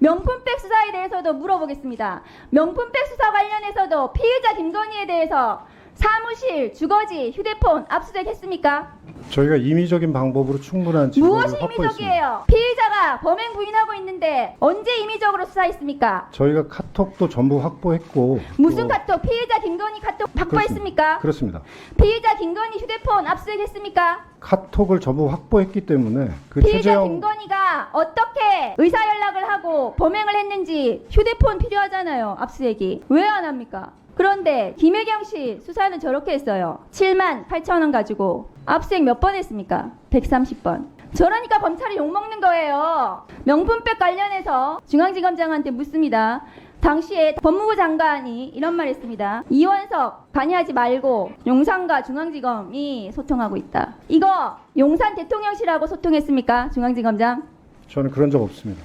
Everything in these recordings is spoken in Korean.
명품백 수사에 대해서도 물어보겠습니다. 명품백 수사 관련해서도 피의자 김건희에 대해서 사무실, 주거지, 휴대폰 압수수색했습니까? 저희가 임의적인 방법으로 충분한 증거를 무엇이 확보했습니다. 임의적이에요? 피의자가 범행 부인하고 있는데 언제 임의적으로 수사했습니까? 저희가 카톡도 전부 확보했고 무슨 또- 카톡? 피의자 김건희 카톡 확보했습니까? 그렇습니다. 피의자 김건희 휴대폰 압수수색했습니까? 카톡을 전부 확보했기 때문에 그 피의자 최재형 김건희가 어떻게 의사 연락을 하고 범행을 했는지 휴대폰 필요하잖아요. 압수수색이 왜안 합니까? 그런데 김혜경 씨 수사는 저렇게 했어요. 7만 8천 원 가지고 압수수색 몇 번 했습니까? 130번. 저러니까 검찰이 욕먹는 거예요. 명품백 관련해서 중앙지검장한테 묻습니다. 당시에 법무부 장관이 이런 말 했습니다. 이원석 관여하지 말고 용산과 중앙지검이 소통하고 있다. 이거 용산 대통령실하고 소통했습니까? 중앙지검장? 저는 그런 적 없습니다.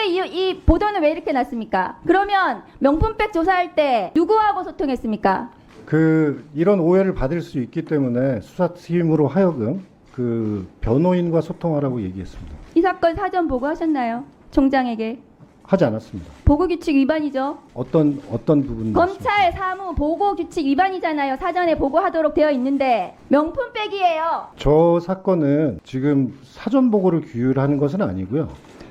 그런데 이, 이 보도는 왜 이렇게 났습니까? 그러면 명품백 조사할 때 누구하고 소통했습니까? 그 이런 오해를 받을 수 있기 때문에 수사팀으로 하여금 그 변호인과 소통하라고 얘기했습니다. 이 사건 사전 보고하셨나요? 총장에게 하지 않았습니다. 보고 규칙 위반이죠. 어떤 어떤 부분 검찰 사무 보고 규칙 위반이잖아요. 사전에 보고하도록 되어 있는데 명품백이에요. 저 사건은 지금 사전 보고를 규율하는 것은 아니고요.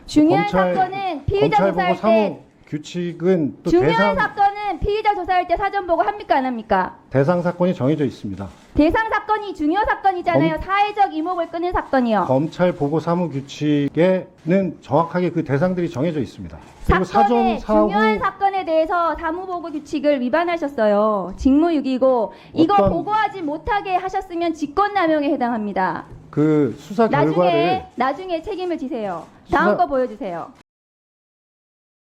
중요한 검찰- 사건은 피의자 검찰 조사할 보고 사무 때 규칙은 또 중요한 대상 사건은 피의자 조사할 때 사전 보고 합니까 안 합니까? 대상 사건이 정해져 있습니다. 대상 사건이 중요 사건이잖아요. 사회적 이목을 끄는 사건이요. 검찰 보고 사무 규칙에는 정확하게 그 대상들이 정해져 있습니다. 그리고 사건의 사전 사후 중요한 사건에 대해서 사무보고 규칙을 위반하셨어요. 직무유기고 이거 어떤- 보고하지 못하게 하셨으면 직권남용에 해당합니다. 그 수사 나중에 결과를 나중에 책임을 지세요. 다음 수사- 거 보여주세요.